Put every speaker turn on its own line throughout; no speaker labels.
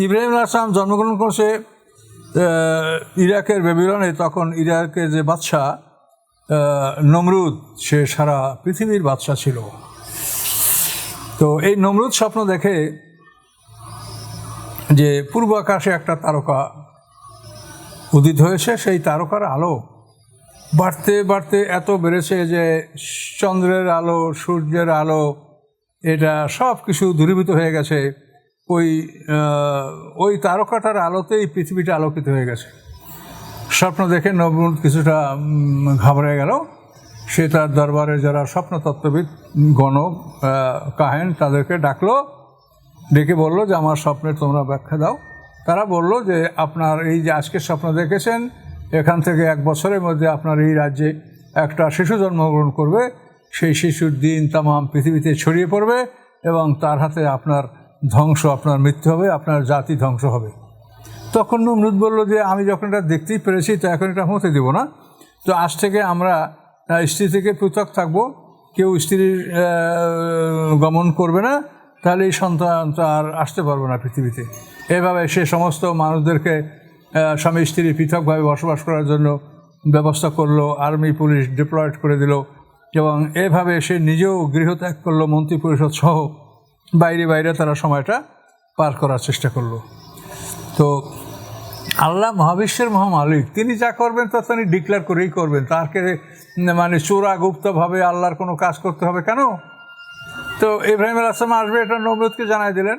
ইব্রাহিম আসলাম জন্মগ্রহণ করছে ইরাকের বেবিলনে। তখন ইরাকের যে বাদশাহ নমরুদ, সে সারা পৃথিবীর বাদশাহ ছিল। তো এই নমরুদ স্বপ্ন দেখে যে পূর্ব আকাশে একটা তারকা উদিত হয়েছে, সেই তারকার আলো বাড়তে বাড়তে এত বেড়েছে যে চন্দ্রের আলো, সূর্যের আলো, এটা সব কিছু দূরীভূত হয়ে গেছে। ওই ওই তারকাটার আলোতেই পৃথিবীটা আলোকিত হয়ে গেছে। স্বপ্ন দেখে নবরুদ কিছুটা ঘাবড়ে গেল। সে তার দরবারে যারা স্বপ্নতত্ত্ববিদ গণ কাহেন, তাদেরকে ডাকলো, ডেকে বলল যে, আমার স্বপ্নের তোমরা ব্যাখ্যা দাও। তারা বলল যে, আপনার এই যে আজকে স্বপ্ন দেখেছেন, এখান থেকে এক বছরের মধ্যে আপনার এই রাজ্যে একটা শিশু জন্মগ্রহণ করবে। সেই শিশুর দিন তামাম পৃথিবীতে ছড়িয়ে পড়বে এবং তার হাতে আপনার ধ্বংস আপনার মৃত্যু হবে, আপনার জাতি ধ্বংস হবে। তখন নমরুদ বলল যে, আমি যখন এটা দেখতেই পেরেছি, তো এখন এটা হতে দেবো না। তো আজ থেকে আমরা স্ত্রী থেকে পৃথক থাকব। কেউ স্ত্রীর গমন করবে না, তাহলে এই সন্তান তো আর আসতে পারবে না পৃথিবীতে। এভাবে সে সমস্ত মানুষদেরকে স্বামী স্ত্রী পৃথকভাবে বসবাস করার জন্য ব্যবস্থা করল, আর্মি, পুলিশ ডিপ্লয়েড করে দিল এবং এভাবে সে নিজেও গৃহত্যাগ করল, মন্ত্রী পরিষদ সহ। বাইরে বাইরে তারা সময়টা পার করার চেষ্টা করল। তো আল্লাহ মহাবিশ্বের মহামালিক, তিনি যা করবেন তা তিনি ডিক্লেয়ার করেই করবেন। তাকে মানে চোরা গুপ্তভাবে আল্লাহর কোনো কাজ করতে হবে কেন? তো ইব্রাহিম আসলাম আসবে, এটা নমরুদকে জানাই দিলেন।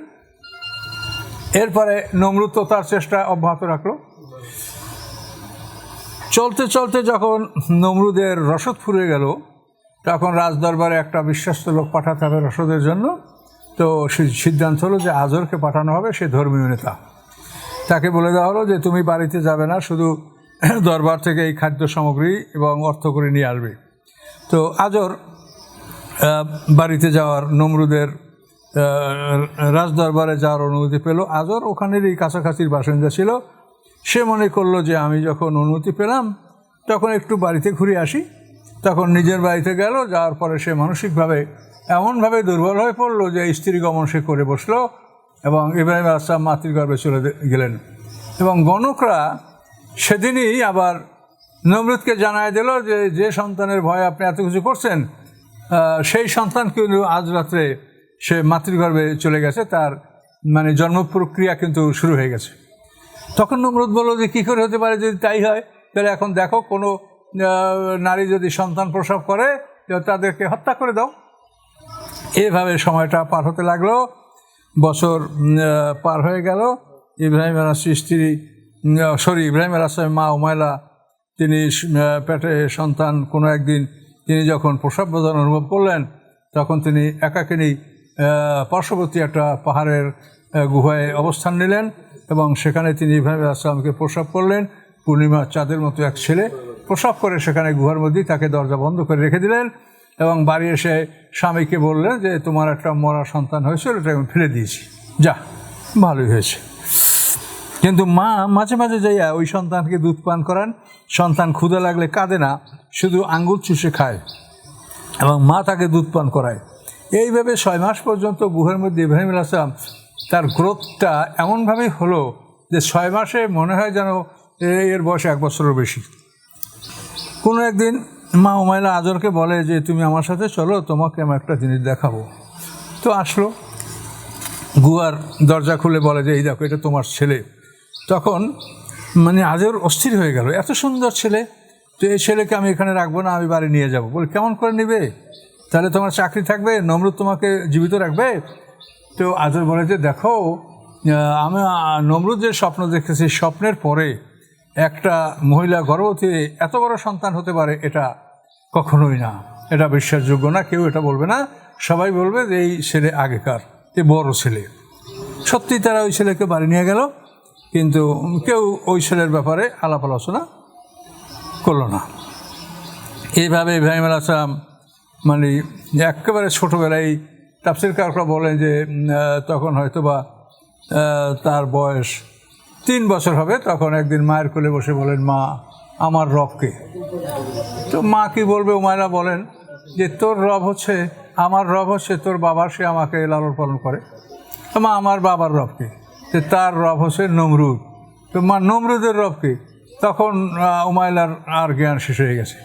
এরপরে নমরুদ তো তার চেষ্টা অব্যাহত রাখল। চলতে চলতে যখন নমরুদের রসদ ফুরে গেল, তখন রাজদরবারে একটা বিশ্বস্ত লোক পাঠাতে হবে রসদের জন্য। তো সিদ্ধান্ত হলো যে আজরকে পাঠানো হবে সে ধর্মীয় নেতা। তাকে বলে দেওয়া হলো যে তুমি বাড়িতে যাবে না, শুধু দরবার থেকে এই খাদ্য সামগ্রী এবং অর্থ করে নিয়ে আসবে। তো আজর বাড়িতে যাওয়ার নমরুদের রাজদরবারে যাওয়ার অনুমতি পেল। আজর ওখানের এই কাছাকাছির বাসিন্দা ছিল। সে মনে করল যে আমি যখন অনুমতি পেলাম, তখন একটু বাড়িতে ঘুরে আসি। তখন নিজের বাড়িতে গেল, যাওয়ার পরে সে মানসিকভাবে এমনভাবে দুর্বল হয়ে পড়ল যে স্ত্রী গমন সে করে বসল এবং ইব্রাহিম আসলাম মাতৃগর্ভে চলে গেলেন। এবং গণকরা সেদিনই আবার নমরুদকে জানায় দিল যে যে সন্তানের ভয়ে আপনি এত কিছু করছেন সেই সন্তান কিন্তু আজ রাত্রে সে মাতৃগর্ভে চলে গেছে, তার মানে জন্ম প্রক্রিয়া কিন্তু শুরু হয়ে গেছে। তখন নমরুদ বলল যে কী করে হতে পারে যদি তাই হয়, তাহলে এখন দেখো কোনো নারী যদি সন্তান প্রসব করে, তাদেরকে হত্যা করে দাও। এভাবে সময়টা পার হতে লাগল। বছর পার হয়ে গেল। ইব্রাহিম আলাসি স্ত্রী সরি, ইব্রাহিম আলাসের মা উমায়লা তিনি পেটে সন্তান, কোনো একদিন তিনি যখন প্রসব বেদনা অনুভব করলেন, তখন তিনি একাকিনী পার্শ্ববর্তী একটা পাহাড়ের গুহায় অবস্থান নিলেন এবং সেখানে তিনি ইব্রাহিম আসলামকে প্রসব করলেন। পূর্ণিমা চাঁদের মতো এক ছেলে প্রসব করে সেখানে গুহার মধ্যেই তাকে দরজা বন্ধ করে রেখে দিলেন। এবং বাড়ি এসে স্বামীকে বললেন যে, তোমার একটা মরা সন্তান হয়েছিল এটা আমি ফেলে দিয়েছি। যা, ভালোই হয়েছে। কিন্তু মা মাঝে মাঝে যাইয়া ওই সন্তানকে দুধ পান করান। সন্তান ক্ষুদা লাগলে কাঁদে না, শুধু আঙ্গুল চুষে খায় এবং মা তাকে দুধ পান করায়। এইভাবে ছয় মাস পর্যন্ত গুহের মধ্যে ইব্রাহিম আসলাম তার গ্রোথটা এমনভাবেই হলো যে, ছয় মাসে মনে হয় যেন এর বয়স এক বছরের বেশি। কোনো একদিন মা উমাইলা আদরকে বলে যে, তুমি আমার সাথে চলো, তোমাকে আমি একটা জিনিস দেখাবো। তো আসলো। গুয়ার দরজা খুলে বলে যে, এই দেখো, এটা তোমার ছেলে। তখন মানে আজর অস্থির হয়ে গেল, এত সুন্দর ছেলে, তো এই ছেলেকে আমি এখানে রাখব না, আমি বাড়ি নিয়ে যাব। বলে, কেমন করে নেবে? তাহলে তোমার চাকরি থাকবে, নমরুদ তোমাকে জীবিত রাখবে? তো আজর বলে যে, দেখো আমি নমরুদ যে স্বপ্ন দেখেছি, স্বপ্নের পরে একটা মহিলা গর্ভবতী, এত বড় সন্তান হতে পারে, এটা কখনোই না। এটা বিশ্বাসযোগ্য না, কেউ এটা বলবে না। সবাই বলবে যে এই ছেলে আগেকার, এ বড় ছেলে। সত্যি তারা ওই ছেলেকে বাড়ি নিয়ে গেল, কিন্তু কেউ ওই ছেলের ব্যাপারে আলাপ আলোচনা করল না। এইভাবে ইব্রাহিম আল আসলাম মানে একেবারে ছোটোবেলায় তাফসির কারকরা বলেন যে তখন হয়তো বা তার বয়স তিন বছর হবে, তখন একদিন মায়ের কোলে বসে বলেন, মা, আমার রবকে তো মা কি বলবে উমায়রা বলেন যে, তোর রব হচ্ছে, আমার রব হচ্ছে, তোর বাবার সে আমাকে লালন পালন করে। তো মা, আমার বাবার রবকে যে তার রব হচ্ছে নমরুদ। তো মা, নমরুদের রবকে তখন উমাইলার আর জ্ঞান শেষ হয়ে গেছে।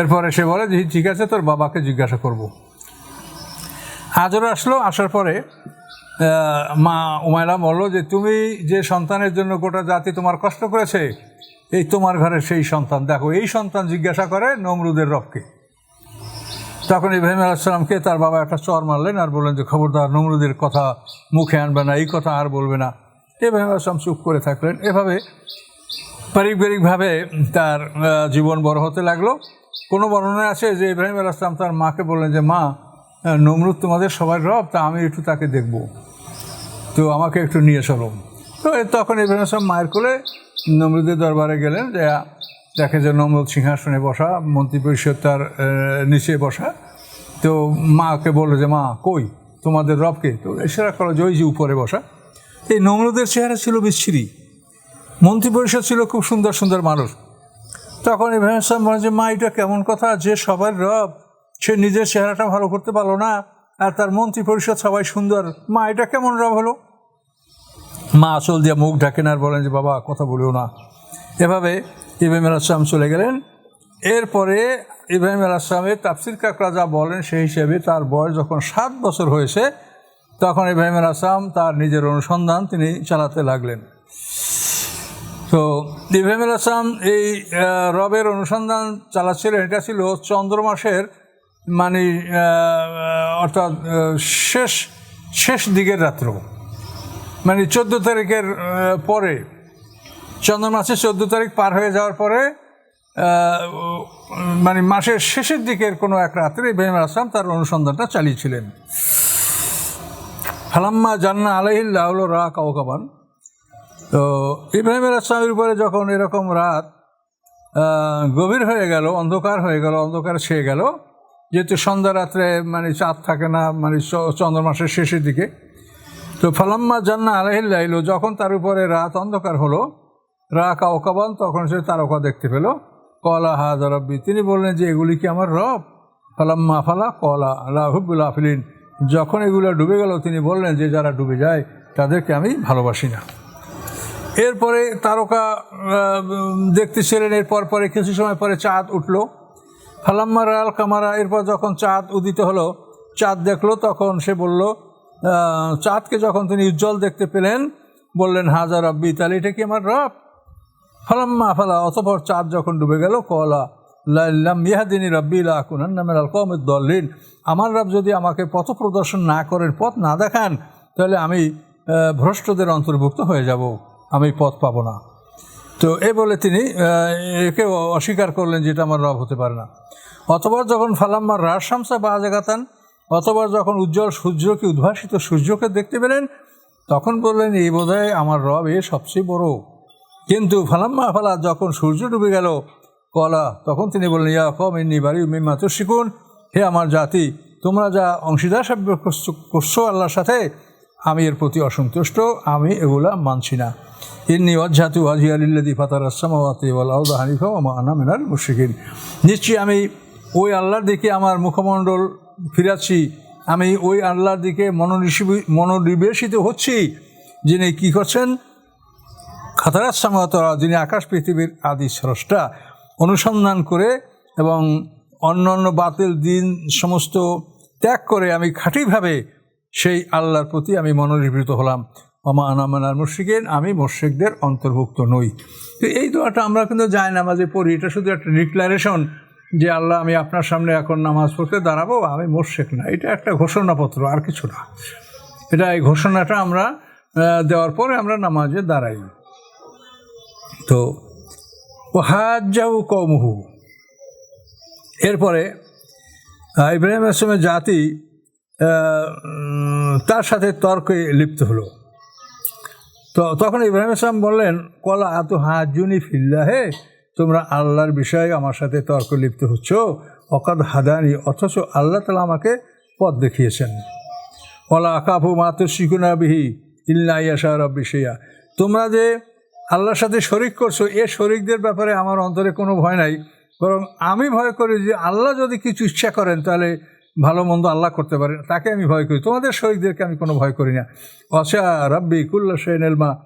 এরপরে সে বলে যে ঠিক আছে, তোর বাবাকে জিজ্ঞাসা করব। হাজর আসলো, আসার পরে মা উমাইলা বলল যে, তুমি যে সন্তানের জন্য গোটা জাতি তোমার কষ্ট করেছে, এই তোমার ঘরের সেই সন্তান। দেখো, এই সন্তান জিজ্ঞাসা করে নমরুদের রবকে। তখন ইব্রাহিম আলাইসালামকে তার বাবা একটা চর মারলেন আর বললেন যে, খবরদার, নমরুদের কথা মুখে আনবে না, এই কথা আর বলবে না। ইব্রাহিম আলাইসলাম চুপ করে থাকলেন। এভাবে পারিবারিকভাবে তার জীবন বড় হতে লাগল। কোনো বর্ণনায় আছে যে, ইব্রাহিম আলাইসলাম তার মাকে বললেন যে, মা নমরুদ তোমাদের সবার রব, তা আমি একটু তাকে দেখব। তো আমাকে একটু নিয়ে চলো। তো তখন ইব্রাহিম আসলাম মায়ের কোলে নমরুদের দরবারে গেলেন, যে দেখে যে নমরুদ সিংহাসনে বসা, মন্ত্রী পরিষদ তার নিচে বসা। তো মাকে বলল যে, মা, কই? তোমাদের রবকে তো ইশারা করো যে, ওই যে উপরে বসা। এই নমরুদের চেহারা ছিল বিচ্ছিরি। মন্ত্রী পরিষদ ছিল খুব সুন্দর সুন্দর মানুষ। তখন ইব্রাহিম ইসলাম বলে যে, মা, এটা কেমন কথা? যে সবার রব সে নিজের চেহারাটা ভালো করতে পারল না, আর তার মন্ত্রী পরিষদ সবাই সুন্দর। মা, এটা কেমন রব হলো? মা আসল দিয়ে মুখ ঢাকেন আর বলেন যে, বাবা, কথা বলিও না। এভাবে ইব্রাহিম আলাইসলাম চলে গেলেন। এরপরে ইব্রাহিম আলাইসলামের তাফসির কাকরা যা বলেন, সেই হিসেবে তার বয়স যখন সাত বছর হয়েছে, তখন ইব্রাহিম আলাইসলাম তার নিজের অনুসন্ধান তিনি চালাতে লাগলেন। তো ইব্রাহিম আলাইসলাম এই রবের অনুসন্ধান চালাচ্ছিলেন, এটা ছিল চন্দ্র মাসের মানে অর্থাৎ শেষ শেষ দিকের রাত্র। মানে চোদ্দ তারিখের পরে চন্দ্র মাসের চোদ্দ তারিখ পার হয়ে যাওয়ার পরে মানে মাসের শেষের দিকের কোনো এক রাত্রে ইব্রাহিম আসলাম তার অনুসন্ধানটা চালিয়েছিলেন। ফালাম্মা জান্না আলাইহিল্লাহ রা কাউকাবান তো, ইব্রাহিম আসলামের উপরে যখন এরকম রাত গভীর হয়ে গেল, অন্ধকার হয়ে গেল, অন্ধকার ছেয়ে গেল যেহেতু সন্ধ্যা রাত্রে মানে চাঁদ থাকে না মানে চ- চন্দ্র মাসের শেষের দিকে। তো ফালাম্মা জান্না আলহিল্লাইল যখন তার উপরে রাত অন্ধকার হলো রা কাউকাবান তখন সে তারকা দেখতে পেল। কলা হাজ রব্বি তিনি বললেন যে এগুলি কি আমার রব? ফালাম্মা ফালা কলা রাহুবুল আফিলিন। যখন এগুলো ডুবে গেল তিনি বললেন যে যারা ডুবে যায় তাদেরকে আমি ভালোবাসি না। এরপরে তারকা আহ, দেখতেছিলেন এরপর পরে কিছু সময় পরে চাঁদ উঠল। ফালাম্মা রাল কামারা, এরপর যখন চাঁদ উদিত হলো, চাঁদ দেখল, তখন সে বলল চাঁদকে যখন তিনি উজ্জ্বল দেখতে পেলেন, বললেন হাজার রব্বি, তাহলে এটা কি আমার রব? ফালাম্মা ফালা, অতপর চাঁদ যখন ডুবে গেল, কলা লাল্লাম ইয়াহাদিনী রব্বি লাকুনান নামের আল কমের দলিন আমার রব যদি আমাকে পথ প্রদর্শন না করেন, পথ না দেখান, তাহলে আমি ভ্রষ্টদের অন্তর্ভুক্ত হয়ে যাব, আমি পথ পাবো না। তো এ বলে তিনি একে অস্বীকার করলেন যেটা আমার রব হতে পারে না। অতবার যখন ফালাম্মার রাজ শামসা বা জাগাতান অতবার যখন উজ্জ্বল সূর্যকে উদ্ভাসিত সূর্যকে দেখতে পেলেন, তখন বললেন, এই বোধহয় আমার রব এ সবচেয়ে বড়। কিন্তু ফালাম্মা ফালা যখন সূর্য ডুবে গেল, কলা, তখন তিনি বললেন, ইয়া কম এমনি বাড়ি মিম্মা তো শিখুন হে আমার জাতি, তোমরা যা অংশীদার করছো- করছ আল্লাহর সাথে আমি এর প্রতি অসন্তুষ্ট, আমি এগুলা মানছি না। ইন্নি অজ্জাতু আজিয়ালিল্লাদি ফাতার আসসামাওয়াতি ওয়াল আউদা হানিফা ওমা আনা মিনাল মুশরিকিন। নিশ্চয়ই আমি ওই আল্লাহর দিকে আমার মুখমণ্ডল ফিরাচ্ছি, আমি ওই আল্লাহর দিকে মনোনিষি মনোনিবেশিত হচ্ছি, যিনি কী করছেন? খাতারাত সামাতরা যিনি আকাশ পৃথিবীর আদি স্রষ্টা, অনুসন্ধান করে এবং অন্য অন্য বাতিল দিন সমস্ত ত্যাগ করে আমি খাঁটিভাবে সেই আল্লাহর প্রতি আমি মনোনিবৃত হলাম। অমা আনামানার মুর্শিকেন আমি মোর্শেকদের অন্তর্ভুক্ত নই। তো এই দোয়াটা আমরা কিন্তু যাই নামাজে পড়ি, এটা শুধু একটা ডিক্লারেশন যে, আল্লাহ, আমি আপনার সামনে এখন নামাজ পড়তে দাঁড়াবো, আমি মোর্শেক না। এটা একটা ঘোষণাপত্র, আর কিছু না। এটা এই ঘোষণাটা আমরা দেওয়ার পরে আমরা নামাজে দাঁড়াই। তো ও হাজাউ কৌমহু এরপরে ইব্রাহিম আসলামের জাতি তার সাথে তর্কে লিপ্ত হলো। তো তখন ইব্রাহিম আসলাম বললেন, কলা আত হাজুনি ফিল্লাহে, তোমরা আল্লাহর বিষয়ে আমার সাথে তর্ক লিপ্ত হচ্ছ। অকাদ হাদানি, অথচ আল্লাহ তালা আমাকে পথ দেখিয়েছেন। ওলা আকাফু মাতু শিকুনা বিহি ইল্লা ইয়াশা রব্বি শিয়া তোমরা যে আল্লাহর সাথে শরিক করছ, এ শরিকদের ব্যাপারে আমার অন্তরে কোনো ভয় নাই। বরং আমি ভয় করি যে আল্লাহ যদি কিছু ইচ্ছা করেন, তাহলে ভালো মন্দ আল্লাহ করতে পারে তাকে আমি ভয় করি। তোমাদের শরীরদেরকে আমি কোনো ভয় করি না। অসা রব্বি কুল্লা সেন এলমা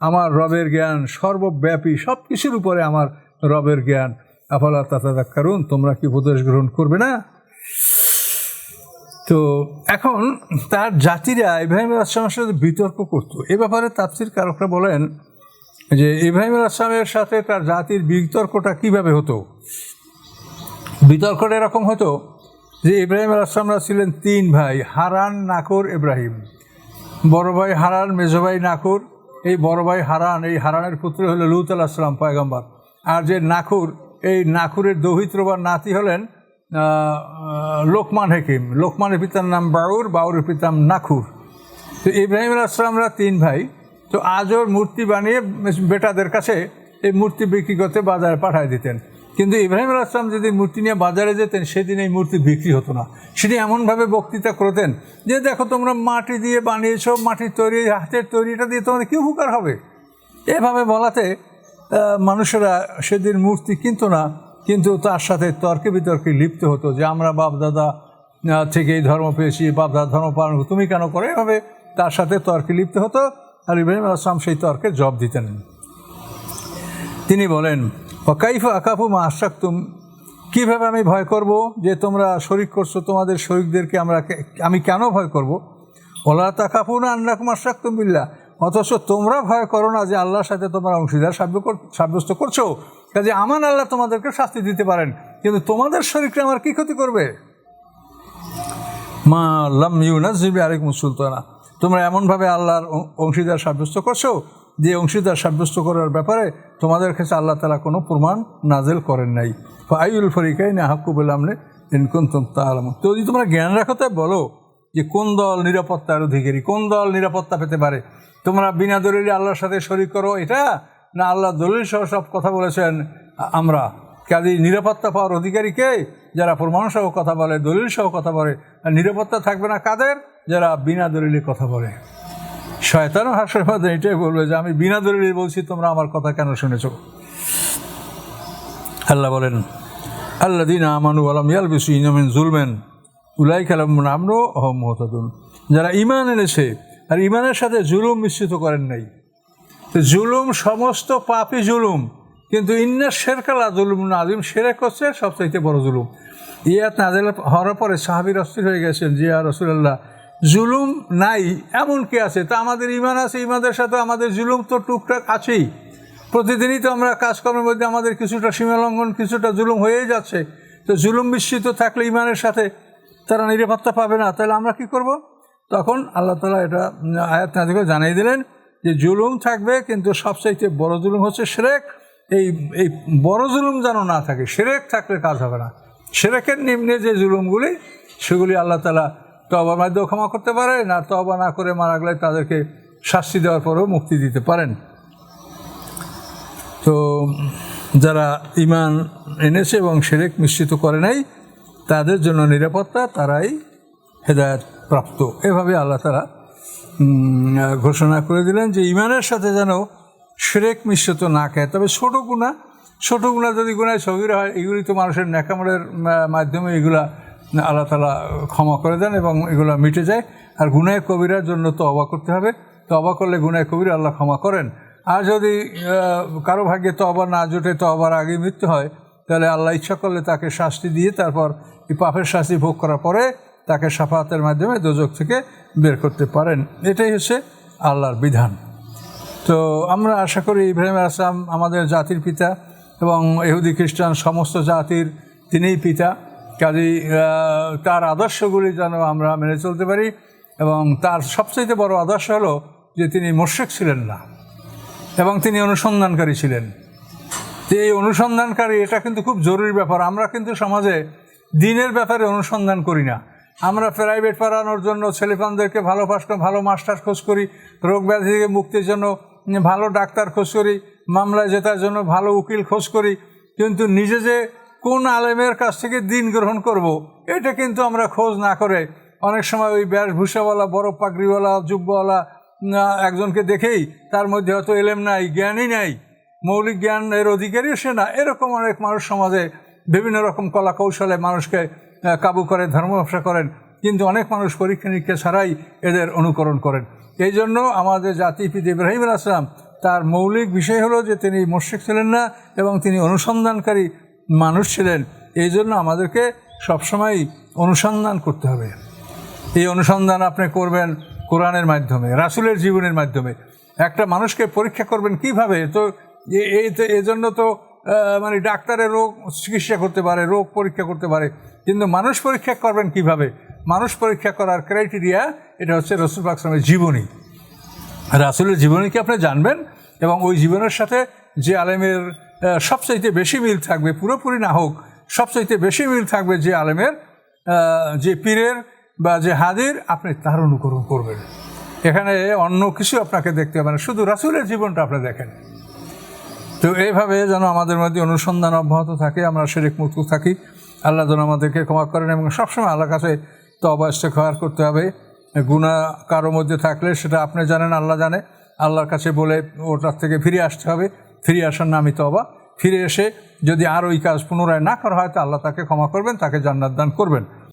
আমার রবের জ্ঞান সর্বব্যাপী সব কিছুর উপরে আমার রবের জ্ঞান। আফালা তাতা কারণ তোমরা কি উপদেশ গ্রহণ করবে না? তো এখন তার জাতিরা ইব্রাহিম আসলামের সাথে বিতর্ক করতো। এ ব্যাপারে তাফসির কারকরা বলেন যে, ইব্রাহিম আসলামের সাথে তার জাতির বিতর্কটা কীভাবে হতো? বিতর্কটা এরকম হতো যে ইব্রাহিম আসলামরা ছিলেন তিন ভাই, হারান, নাকর, ইব্রাহিম। বড় ভাই হারান, মেজো ভাই নাকুর। এই বড় ভাই হারান, এই হারানের পুত্র হলো লুত আলাহিসাম পয়গম্বর। আর যে নাকুর, এই নাকুরের দৌহিত্র বা নাতি হলেন লোকমান হেকিম। লোকমানের পিতার নাম বাউর, বাউরের পিতার নাকুর। তো ইব্রাহিম আসলামরা তিন ভাই। তো আজও মূর্তি বানিয়ে বেটাদের কাছে এই মূর্তি বিক্রি করতে বাজারে পাঠায় দিতেন। কিন্তু ইব্রাহিম আসলাম যদি মূর্তি নিয়ে বাজারে যেতেন সেদিন এই মূর্তি বিক্রি হতো না। সেটি এমনভাবে বক্তৃতা করতেন যে দেখো তোমরা মাটি দিয়ে বানিয়েছো মাটির তৈরি হাতের তৈরিটা দিয়ে তোমাদের কী উপকার হবে? এভাবে বলাতে মানুষেরা সেদিন মূর্তি কিনতো না কিন্তু তার সাথে তর্কে বিতর্কে লিপ্ত হতো যে আমরা বাপ দাদা আহ, থেকে এই ধর্ম পেয়েছি বাপদাদা ধর্ম পালন তুমি কেন করো? এভাবে তার সাথে তর্কে লিপ্ত হতো আর ইব্রাহিম আসলাম সেই তর্কে জব দিতেন। তিনি বলেন অকাইফ আকাফু মা আশাক্তুম কীভাবে আমি ভয় করব যে তোমরা শরিক করছ, তোমাদের শরিকদেরকে আমরা আমি কেন ভয় করব? ওলা তাকাফু না আন্নাকুম আশাক্তুম বিল্লা অথচ তোমরা ভয় করো না যে আল্লাহর সাথে তোমরা অংশীদার সাব্য সাব্যস্ত করছ। কাজে আমার আল্লাহ তোমাদেরকে শাস্তি দিতে পারেন, কিন্তু তোমাদের শরীরকে আমার কী ক্ষতি করবে? মা লাম ইউনাজিবি আরেক মুসুলতানা তোমরা এমনভাবে আল্লাহর অংশীদার সাব্যস্ত করছ যে অংশীদার সাব্যস্ত করার ব্যাপারে তোমাদের কাছে আল্লাহ তালা কোনো প্রমাণ নাজেল করেন নাই। আইউল ফরিকাই না হাক্কু বললামনে ইনকুন তুম তালাম তো যদি তোমরা জ্ঞান রাখো তাই বলো যে কোন দল নিরাপত্তার অধিকারী, কোন দল নিরাপত্তা পেতে পারে? তোমরা বিনা দলিলে আল্লাহর সাথে শরিক করো এটা না আল্লাহ দলিল সহ সব কথা বলেছেন আমরা? কাজে নিরাপত্তা পাওয়ার অধিকারী কে? যারা প্রমাণ সহ কথা বলে, দলিল সহ কথা বলে। আর নিরাপত্তা থাকবে না কাদের? যারা বিনা দলিলে কথা বলে। শয়তানও মধ্যে এটাই বলবে যে, আমি বিনা দলিলে বলছি, তোমরা আমার কথা কেন শুনেছ? আল্লাহ বলেন আল্লাহ দিন আমানু আলম ইয়াল বিসু ইনামিন জুলমেন উলাই কালাম আমরো অহম যারা ইমান এনেছে আর ইমানের সাথে জুলুম মিশ্রিত করেন নাই। তো জুলুম সমস্ত পাপই জুলুম, কিন্তু ইন্না শেরকালা জুলুম নাজিম সেরেক হচ্ছে সবচাইতে বড় জুলুম। ইয়াত নাজেল হওয়ার পরে সাহাবির অস্থির হয়ে গেছেন জিয়া রসুল্লাহ জুলুম নাই, এমন কে আছে? তা আমাদের ইমান আছে ইমানের সাথে আমাদের জুলুম তো টুকটাক আছেই। প্রতিদিনই তো আমরা কাজকর্মের মধ্যে আমাদের কিছুটা সীমালঙ্ঘন কিছুটা জুলুম হয়েই যাচ্ছে। তো জুলুম মিশ্রিত থাকলে ইমানের সাথে তারা নিরাপত্তা পাবে না, তাহলে আমরা কি করব? তখন আল্লাহ তালা এটা আয়াত নাজিকে জানিয়ে দিলেন যে জুলুম থাকবে, কিন্তু সবচাইতে বড় জুলুম হচ্ছে সেরেক এই এই বড় জুলুম যেন না থাকে সেরেক থাকলে কাজ হবে না। সেরেকের নিম্নে যে জুলুমগুলি, সেগুলি আল্লাহ তালা তবার মাধ্যমে ক্ষমা করতে পারে, না তবা না করে মারা গেলে তাদেরকে শাস্তি দেওয়ার পরেও মুক্তি দিতে পারেন। তো যারা ইমান এনেছে এবং সেরেক মিশ্রিত করে নাই, তাদের জন্য নিরাপত্তা, তারাই হেদায়ত প্রাপ্ত। এভাবে আল্লাহ তারা ঘোষণা করে দিলেন যে ইমানের সাথে যেন সেরেক মিশ্রিত না খায়। তবে ছোটো গুণা ছোটো গুণা যদি গুণায় সগিরা হয়, এগুলি তো মানুষের ন্যাকামলের মাধ্যমে এগুলা আল্লাহ তালা ক্ষমা করে দেন এবং এগুলো মিটে যায়। আর গুনায় কবিরার জন্য তো অবাক করতে হবে। তো অবাক করলে গুনায় কবির আল্লাহ ক্ষমা করেন। আর যদি কারও ভাগ্যে তো আবার না জোটে তো আবার আগে মৃত্যু হয়, তাহলে আল্লাহ ইচ্ছা করলে তাকে শাস্তি দিয়ে তারপর এই পাপের শাস্তি ভোগ করার পরে তাকে সাফাতের মাধ্যমে দোজক থেকে বের করতে পারেন। এটাই হচ্ছে আল্লাহর বিধান। তো আমরা আশা করি ইব্রাহিম আসলাম আমাদের জাতির পিতা এবং এহুদি খ্রিস্টান সমস্ত জাতির তিনিই পিতা। কাজেই তার আদর্শগুলি যেন আমরা মেনে চলতে পারি এবং তার সবচেয়ে বড় আদর্শ হলো যে তিনি মোর্শেক ছিলেন না এবং তিনি অনুসন্ধানকারী ছিলেন। এই অনুসন্ধানকারী, এটা কিন্তু খুব জরুরি ব্যাপার। আমরা কিন্তু সমাজে দিনের ব্যাপারে অনুসন্ধান করি না। আমরা প্রাইভেট পড়ানোর জন্য ছেলেপানদেরকে ভালো পাশ ভালো মাস্টার খোঁজ করি, রোগ ব্যাধি থেকে মুক্তির জন্য ভালো ডাক্তার খোঁজ করি, মামলায় জেতার জন্য ভালো উকিল খোঁজ করি। কিন্তু নিজে যে কোন আলেমের কাছ থেকে দিন গ্রহণ করব। এটা কিন্তু আমরা খোঁজ না করে অনেক সময় ওই বেশভূষাওয়ালা, বড় পাগড়িওয়ালা যুব্যওয়ালা একজনকে দেখেই তার মধ্যে হয়তো এলেম নাই, জ্ঞানই নাই, মৌলিক জ্ঞান এর অধিকারীও সে না এরকম অনেক মানুষ সমাজে বিভিন্ন রকম কলা কৌশলে মানুষকে কাবু করে, ধর্ম ব্যবসা করেন, কিন্তু অনেক মানুষ পরীক্ষা নিরীক্ষা ছাড়াই এদের অনুকরণ করেন এই জন্য আমাদের জাতি পিতা ইব্রাহিম আসলাম তার মৌলিক বিষয় হলো যে তিনি মোর্শেক ছিলেন না এবং তিনি অনুসন্ধানকারী মানুষ ছিলেন, এই জন্য আমাদেরকে সবসময় অনুসন্ধান করতে হবে। এই অনুসন্ধান আপনি করবেন কোরআনের মাধ্যমে, রাসুলের জীবনের মাধ্যমে। একটা মানুষকে পরীক্ষা করবেন কীভাবে? তো এই তো এজন্য তো মানে ডাক্তারের রোগ চিকিৎসা করতে পারে, রোগ পরীক্ষা করতে পারে। কিন্তু মানুষ পরীক্ষা করবেন কীভাবে? মানুষ পরীক্ষা করার ক্রাইটেরিয়া, এটা হচ্ছে রসুল পাকসামের জীবনী। রাসুলের জীবনীকে আপনি জানবেন? এবং ওই জীবনের সাথে যে আলেমের সবচাইতে বেশি মিল থাকবে, পুরোপুরি না হোক, সবচাইতে বেশি মিল থাকবে যে আলেমের যে পীরের বা যে হাদির, আপনি তার অনুকরণ করবেন। এখানে অন্য কিছু আপনাকে দেখতে হবে না, শুধু রাসুলের জীবনটা আপনি দেখেন। তো এইভাবে যেন আমাদের মধ্যে অনুসন্ধান অব্যাহত থাকে, আমরা সেরেক মুক্ত থাকি। আল্লাহ যেন আমাদেরকে ক্ষমা করেন এবং সবসময় আল্লাহর কাছে তো অবশ্যই খাওয়ার করতে হবে। গুণা কারও মধ্যে থাকলে সেটা আপনি জানেন, আল্লাহ জানে। আল্লাহর কাছে বলে ওটার থেকে ফিরে আসতে হবে। ফিরে আসার নামই তবা ফিরে এসে যদি আর ওই কাজ পুনরায় না করা হয়, তো আল্লাহ তাকে ক্ষমা করবেন, তাকে জান্নাত দান করবেন।